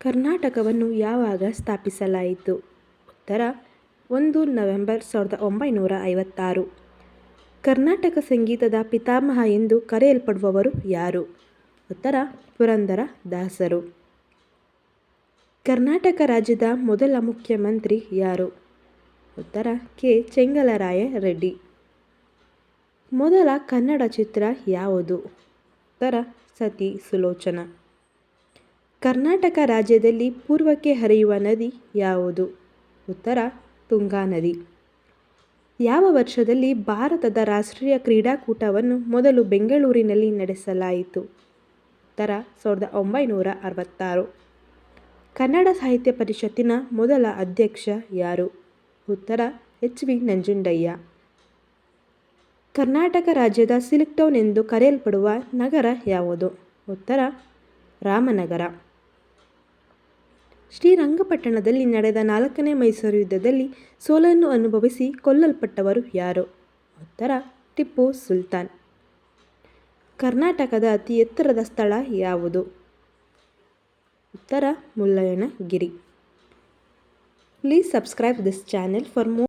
ಕರ್ನಾಟಕವನ್ನು ಯಾವಾಗ ಸ್ಥಾಪಿಸಲಾಯಿತು? ಉತ್ತರ, ಒಂದು ನವೆಂಬರ್ ಸಾವಿರದ ಒಂಬೈನೂರ ಐವತ್ತಾರು. ಕರ್ನಾಟಕ ಸಂಗೀತದ ಪಿತಾಮಹ ಎಂದು ಕರೆಯಲ್ಪಡುವವರು ಯಾರು? ಉತ್ತರ, ಪುರಂದರ ದಾಸರು. ಕರ್ನಾಟಕ ರಾಜ್ಯದ ಮೊದಲ ಮುಖ್ಯಮಂತ್ರಿ ಯಾರು? ಉತ್ತರ, ಕೆ. ಚೆಂಗಲರಾಯ ರೆಡ್ಡಿ ಮೊದಲ ಕನ್ನಡ ಚಿತ್ರ ಯಾವುದು? ಉತ್ತರ ಸತಿ ಸುಲೋಚನ. ಕರ್ನಾಟಕ ರಾಜ್ಯದಲ್ಲಿ ಪೂರ್ವಕ್ಕೆ ಹರಿಯುವ ನದಿ ಯಾವುದು? ಉತ್ತರ, ತುಂಗಾ ನದಿ. ಯಾವ ವರ್ಷದಲ್ಲಿ ಭಾರತದ ರಾಷ್ಟ್ರೀಯ ಕ್ರೀಡಾಕೂಟವನ್ನು ಮೊದಲು ಬೆಂಗಳೂರಿನಲ್ಲಿ ನಡೆಸಲಾಯಿತು? ಉತ್ತರ, ಸಾವಿರದ ಒಂಬೈನೂರ ಅರವತ್ತಾರು. ಕನ್ನಡ ಸಾಹಿತ್ಯ ಪರಿಷತ್ತಿನ ಮೊದಲ ಅಧ್ಯಕ್ಷ ಯಾರು? ಉತ್ತರ, ಎಚ್. ವಿ. ನಂಜುಂಡಯ್ಯ. ಕರ್ನಾಟಕ ರಾಜ್ಯದ ಸಿಲ್ಕ್ ಟೌನ್ ಎಂದು ಕರೆಯಲ್ಪಡುವ ನಗರ ಯಾವುದು? ಉತ್ತರ, ರಾಮನಗರ. ಶ್ರೀರಂಗಪಟ್ಟಣದಲ್ಲಿ ನಡೆದ ನಾಲ್ಕನೇ ಮೈಸೂರು ಯುದ್ಧದಲ್ಲಿ ಸೋಲನ್ನು ಅನುಭವಿಸಿ ಕೊಲ್ಲಲ್ಪಟ್ಟವರು ಯಾರು? ಉತ್ತರ, ಟಿಪ್ಪು ಸುಲ್ತಾನ್. ಕರ್ನಾಟಕದ ಅತಿ ಎತ್ತರದ ಸ್ಥಳ ಯಾವುದು? ಉತ್ತರ Mullayanagiri. Please subscribe this channel for more